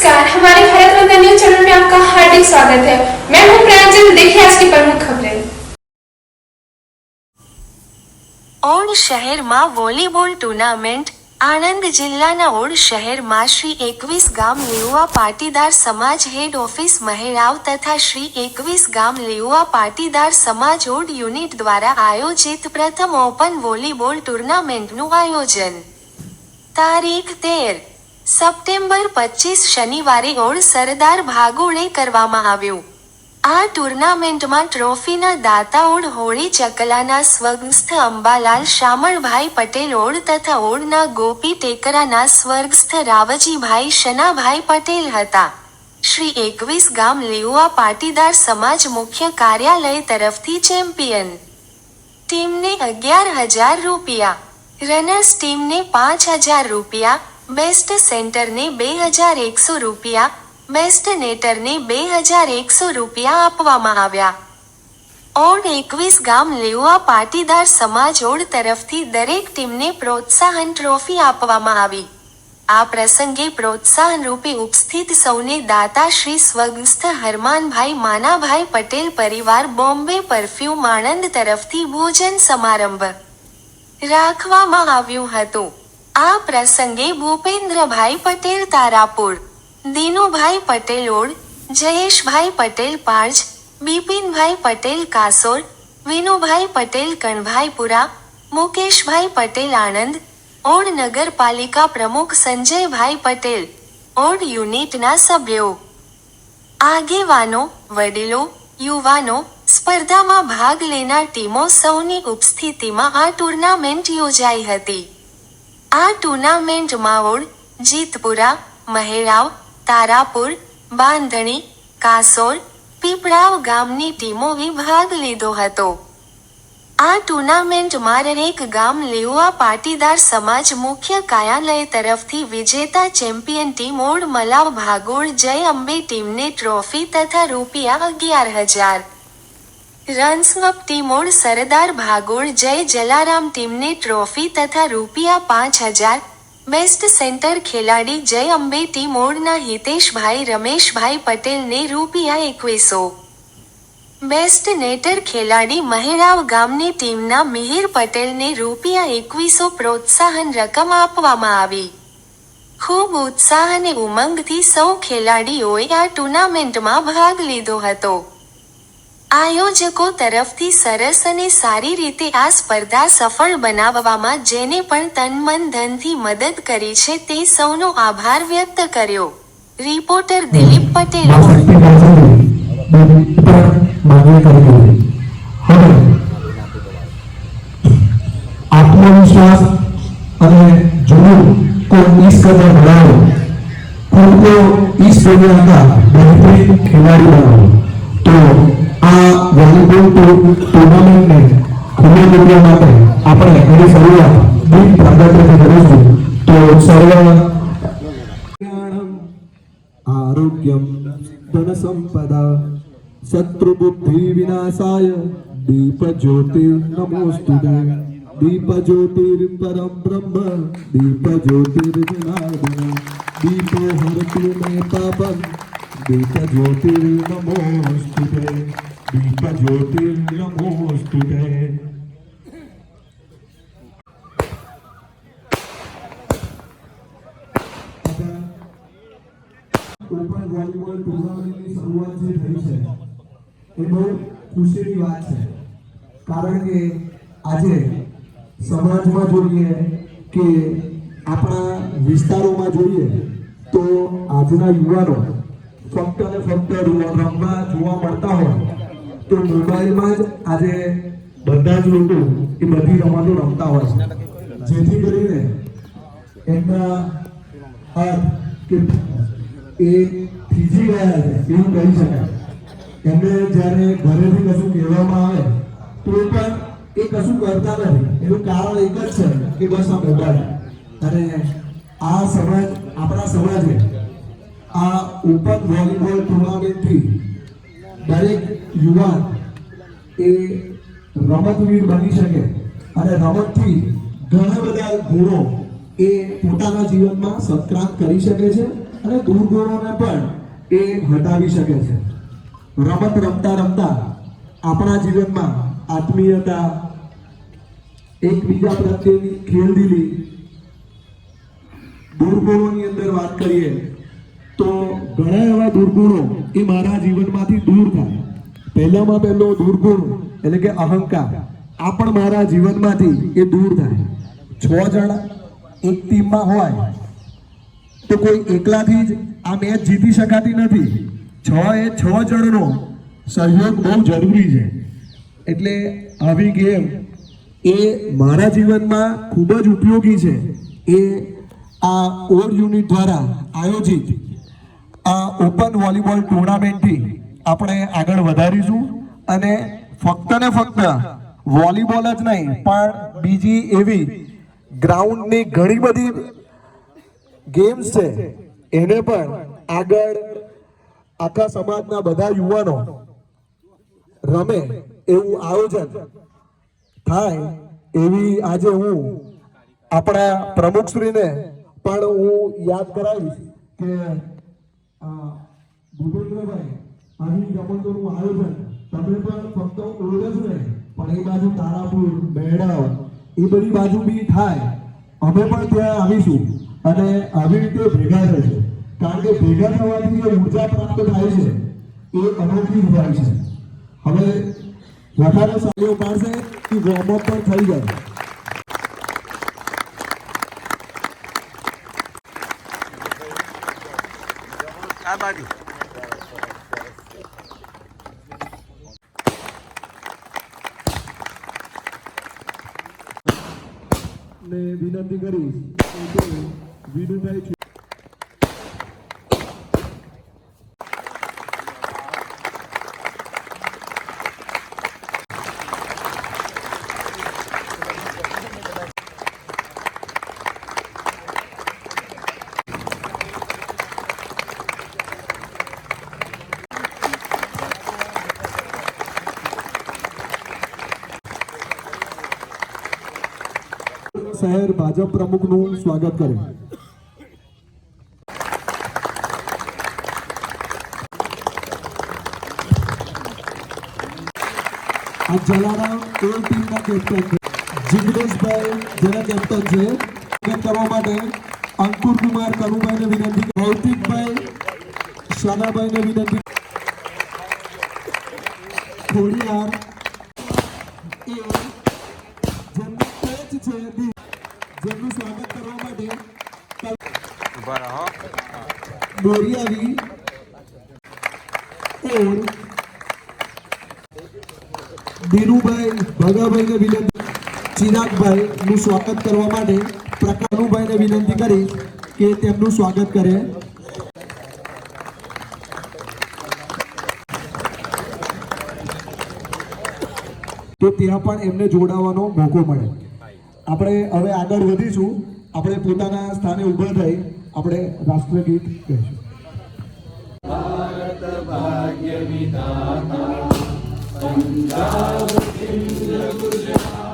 नमस्कार हमारे Bharat Ratna news channel में आपका हार्दिक स्वागत है मैं हूं प्रांजल देखिए आज की प्रमुख खबरें ઓડ શહેરમાં વોલીબોલ ટુર્નામેન્ટ આણંદ જિલ્લાના ઓડ શહેરમાં શ્રી એકવીસ ગામ લેઉવા પાટીદાર સમાજ હેડ ઓફિસ મહેરાવ તથા શ્રી એકવીસ ગામ લેઉવા પાટીદાર સમાજ ઓડ યુનિટ દ્વારા આયોજિત પ્રથમ ઓપન વોલીબોલ ટુર્નામેન્ટનું આયોજન તારીખ તેર સપ્ટેમ્બર પચીસ શનિવારે ઓળ સરદાર ભાગોળે કરવામાં આવ્યું. આ ટુર્નામેન્ટમાં ટ્રોફીના દાતા ઓડ હોળી ચકલાના સ્વર્ગસ્થ અંબાલાલ શામળભાઈ પટેલ ઓડ તથા ઓડના ગોપી ટેકરાના સ્વર્ગસ્થ રાવજીભાઈ શનાભાઈ પટેલ હતા. શ્રી એકવીસ ગામ લેઉવા પાટીદાર સમાજ મુખ્ય કાર્યાલય તરફથી ચેમ્પિયન. ટીમને અગિયાર હજાર રૂપિયા. રનર્સ ટીમને પાંચ હજાર રૂપિયા. બેસ્ટ સેન્ટરને બે હજાર એકસો રૂપિયા, બેસ્ટ નેટરને બે હજાર એકસો રૂપિયા આપવામાં આવ્યા. ઓડ એકવીસ ગામ લેવા પાટીદાર સમાજ ઓડ તરફથી દરેક ટીમને પ્રોત્સાહન ટ્રોફી આપવામાં આવી. આ પ્રસંગે પ્રોત્સાહન રૂપે ઉપસ્થિત સૌને દાતા શ્રી સ્વગસ્થ હરમાનભાઈ માનાભાઈ પટેલ પરિવાર બોમ્બે પરફ્યુમ આણંદ તરફથી ભોજન સમારંભ રાખવામાં આવ્યું હતું. આ પ્રસંગે ભૂપેન્દ્રભાઈ પટેલ તારાપુર, દિનુભાઈ પટેલ ઓડ, જયેશભાઈ પટેલ પાર્જ, બિપિનભાઈ પટેલ કાસોર વિનુભાઈ પટેલ કણભાઈપુરા, મુકેશભાઈ પટેલ આણંદ, ઓડ નગરપાલિકા પ્રમુખ સંજયભાઈ પટેલ, ઓડ યુનિટના સભ્યો. આગેવાનો, વડીલો, યુવાનો, સ્પર્ધામાં ભાગ લેનાર ટીમો સૌની ઉપસ્થિતિમાં આ ટુર્નામેન્ટ યોજાઈ હતી. આ ટુર્નામેન્ટમાં માવોડ જીતપુરા, મહેરાવ, તારાપુર, બાંધણી કાસોર પીપળાવ ગામની ટીમોએ ભાગ લીધો હતો. આ ટુર્નામેન્ટમાં દરેક ગામ લેવા પાટીદાર સમાજ મુખ્ય કાર્યાલય તરફથી વિજેતા ચેમ્પિયન ટીમ ઓડ મલાવ ભાગોળ જય અંબે ટીમને ટ્રોફી તથા રૂપિયા અગિયાર હજાર રન્સઅપ ટીમ ઓડ સરદાર ભાગોળ, જય જલારામ ટીમને ટ્રોફી તથા રૂપિયા પાંચ હજાર. બેસ્ટ સેન્ટર ખેલાડી જય અંબે ટીમ ઓડના હિતેશભાઈ, રમેશભાઈ પટેલને રૂપિયા એકવીસો. બેસ્ટ નેટર ખેલાડી મહેરાવ ગામની ટીમના મિહિર પટેલને રૂપિયા એકવીસો પ્રોત્સાહન રકમ આપવામાં આવી. ખૂબ ઉત્સાહ અને ઉમંગથી સૌ ખેલાડીઓએ આ ટુર્નામેન્ટમાં ભાગ લીધો હતો. આયોજકો તરફથી સરસ અને સારી રીતે આ સ્પર્ધા સફળ બનાવવામાં જેને પણ તન મન ધનથી મદદ કરી છે તે સૌનો આભાર વ્યક્ત કર્યો. રિપોર્ટર દિલીપ પટેલ. આત્મવિશ્વાસ અને જુનૂન કોઈ વીસ કદર બનાવો ખુદ ઈશ્વરના બહેતરીન ખેલાડી બનાવો. તો આ વોલીબોલ ટુર્નામેન્ટને ખુલ્લી મૂકવા માટે આપણે એની શરૂઆત બિન પ્રગતિથી કરીશું તો સર્વ આરોગ્યમ ધન સંપદા શત્રુ બુદ્ધિ વિનાશાય દીપ જ્યોતિર નમોસ્તુતે દીપ જ્યોતિર પરમ બ્રહ્મ દીપ જ્યોતિર વિનાદિન દીપો હરતુ મે પાપમ દીપ જ્યોતિર નમોસ્તુતે દીપ જ્યોતિર્નમોસ્તુ ઓપન વોલીબોલ ટુર્નામેન્ટની શરૂઆત જે થઈ છે એ બહુ ખુશીની વાત છે કારણ કે આજે સમાજમાં જોઈએ કે આપણા વિસ્તારોમાં જોઈએ તો આજના યુવાનો ફક્ત ને ફક્ત રમવા જોવા મળતા હોય તો મોબાઈલમાં જ આજે બધા જ લોકો એ બધી રમતો રમતા હોય છે. જેથી કરીને એમના હાથ કે એ થીજી ગયા છે, એવું કહી શકાય. એમને જ્યારે ઘરેથી કશું કહેવામાં આવે, તો પણ એ કશું કરતા નથી. એનું કારણ એક જ છે કે બસ આ મોબાઈલ. અને આ સમાજ, આપણા સમાજે આ ઓપન વોલીબોલ ટુર્નામેન્ટથી દરેક યુવાન એ રમતવીર બની શકે અને રમતથી ઘણા બધા ગુણો એ પોતાના જીવનમાં સત્ક્રાંત કરી શકે છે અને દુર્ગુણોને પણ એ હટાવી શકે છે. રમત રમતા રમતા આપણા જીવનમાં આત્મીયતા, એકબીજા પ્રત્યેની ખેલદીલી, દુર્ગુણોની અંદર વાત કરીએ તો ઘણા એવા દુર્ગુણો એ મારા જીવનમાંથી દૂર થાય. પહેલામાં પહેલો દુર્ગુણ એટલે કે અહંકાર, આ પણ મારા જીવનમાંથી એ દૂર થાય. છ જણ એક ટીમમાં હોય, તો કોઈ એકલાથી જ આ મેચ જીતી શકાતી નથી. છ એ છ જણનો સહયોગ બહુ જરૂરી છે. એટલે આવી ગેમ એ મારા જીવનમાં ખૂબ જ ઉપયોગી છે. એ આ ઓર યુનિટ દ્વારા આયોજિત આ ઓપન વોલીબોલ ટુર્નામેન્ટથી આપણે આગળ વધારીશું અને ફક્ત ને ફક્ત વોલીબોલ જ નહીં, પણ બીજી એવી ગ્રાઉન્ડની ઘણી બધી ગેમ્સ છે, એને પણ આગળ આખા સમાજના બધા યુવાનો રમે એવું આયોજન થાય એવી આજે હું આપણા પ્રમુખશ્રીને પણ હું યાદ કરાવીશ કે ભૂપેન્દ્રભાઈ અહીં રમતોનું આયોજન તમે પણ ફક્ત ઓળખ જ નહીં, પણ એ બાજુ તારાપુર બેડાવ એ બધી બાજુ બી થાય. અમે પણ ત્યાં આવીશું અને આવી રીતે ભેગા થઈશું. કારણ કે ભેગા થવાથી જે ઊર્જા પ્રાપ્ત થાય છે, એ અનોખી થાય છે. હવે વધારે સારીઓ પાડશે કે વોર્મઅપ પણ થઈ જાય. આ બાજુ. ને વિનંતી કરીશ વિનુભાઈ છે શહેર ભાજપ પ્રમુખનું સ્વાગત કરે. આ જલારામ એ ટીમના કેપ્ટન જિગ્નેશભાઈ જેના કેપ્ટન છે. સ્વાગત કરવા માટે અંકુર કુમાર કનુભાઈને વિનંતી ભૌતિકભાઈ શાનાભાઈને વિનંતી થોડી એ બોરિયાવી ઓર દિનુભાઈ ભગાભાઈને વિનંતી, ચિરાગભાઈ, નું સ્વાગત કરવા માટે પ્રકાનુભાઈને વિનંતી કરી કે તેમનું સ્વાગત કરે. તો ત્યાં પણ એમને જોડાવાનો મોકો મળે આપણે હવે આગળ વધીશું. આપણે પોતાના સ્થાને ઊભા થઈ આપણે રાષ્ટ્રગીત કહીશું. પકડી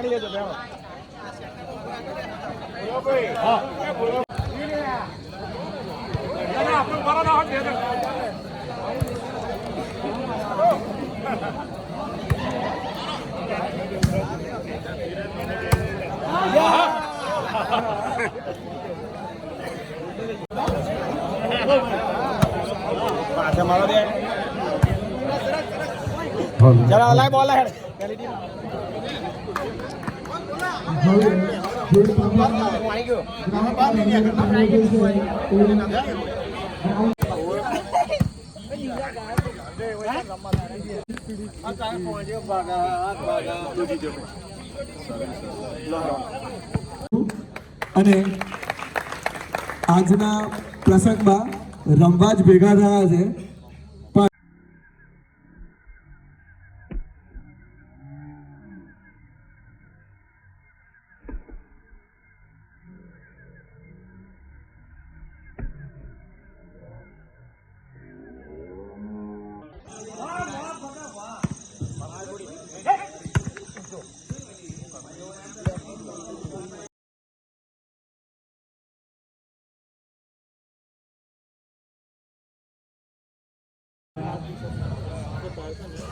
પકડી લેજો ભાઈ હા. આપણે બરાબર હાથ જરા બોલ હેડ. પહેલી અને આજના પ્રસંગમાં રમવા જ ભેગા થયા છે.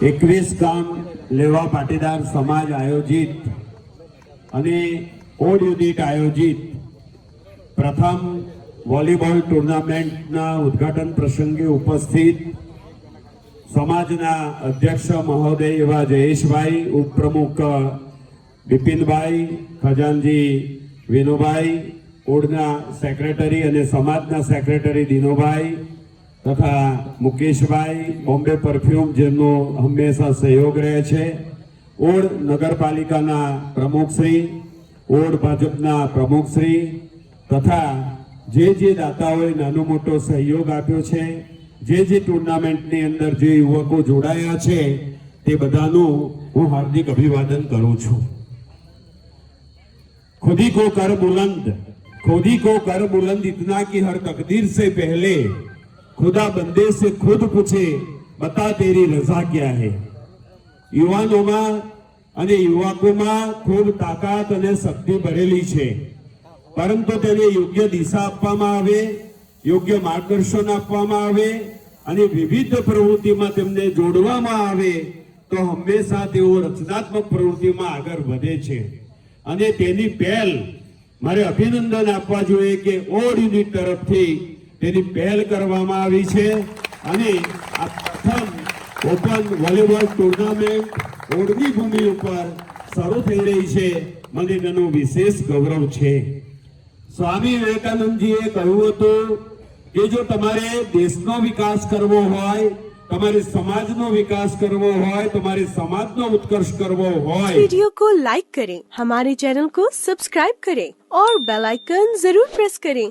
એકવીસ ગામ લેવા પાટીદાર સમાજ આયોજિત અને ઓડ યુનિટ આયોજિત પ્રથમ વોલીબોલ ટુર્નામેન્ટના ઉદ્ઘાટન પ્રસંગે ઉપસ્થિત સમાજના અધ્યક્ષ મહોદય એવા જયેશભાઈ, ઉપપ્રમુખ બિપિનભાઈ, ખજાનજી વિનુભાઈ, ઓડના સેક્રેટરી અને સમાજના સેક્રેટરી દિનુભાઈ તથા મુકેશભાઈ બોમ્બે પરફ્યુમ, જેમનો હંમેશા સહયોગ રહે છે. ઓડ નગરપાલિકાના પ્રમુખશ્રી ઓડ ભાજપના પ્રમુખશ્રી તથા જે જે દાતાઓએ નાનો મોટો સહયોગ આપ્યો છે, જે જે ટુર્નામેન્ટની અંદર જે યુવકો જોડાયા છે, તે બધાનું હું હાર્દિક અભિવાદન કરું છું. ખુદી કો કર બુલંદ ખુદી કો કર બુલંદ ઇતના કે હર તકદીર સે પહેલે खुदा बंदे से खुद पूछे बता तेरी रजा क्या है યુવાનોમાં અને યુવકોમાં ખૂબ તાકાત અને શક્તિ ભરેલી છે પરંતુ તેને યોગ્ય દિશા આપવામાં આવે યોગ્ય માર્ગદર્શન આપવામાં આવે અને વિવિધ પ્રવૃત્તિમાં તેમને જોડવામાં આવે તો હંમેશા તેઓ રચનાત્મક પ્રવૃત્તિમાં આગળ વધે છે અને તેની પહેલ મારે અભિનંદન આપવા જોઈએ કે ઓડ યુનિટ તરફથી તેની પહેલ કરવામાં આવી છે અને આ પ્રથમ ઓપન વોલીબોલ ટુર્નામેન્ટ ઓડની ભૂમિ ઉપર શરૂ થઈ રહી છે મને તેનું વિશેષ ગૌરવ છે સ્વામી વિવેકાનંદજીએ કહ્યું હતું કે જો તમારે દેશનો વિકાસ કરવો હોય તમારે સમાજનો વિકાસ કરવો હોય તમારે સમાજનો ઉત્કર્ષ કરવો હોય वीडियो को लाइक करें हमारे चैनल को सब्सक्राइब करें और बेल आइकन जरूर प्रेस करें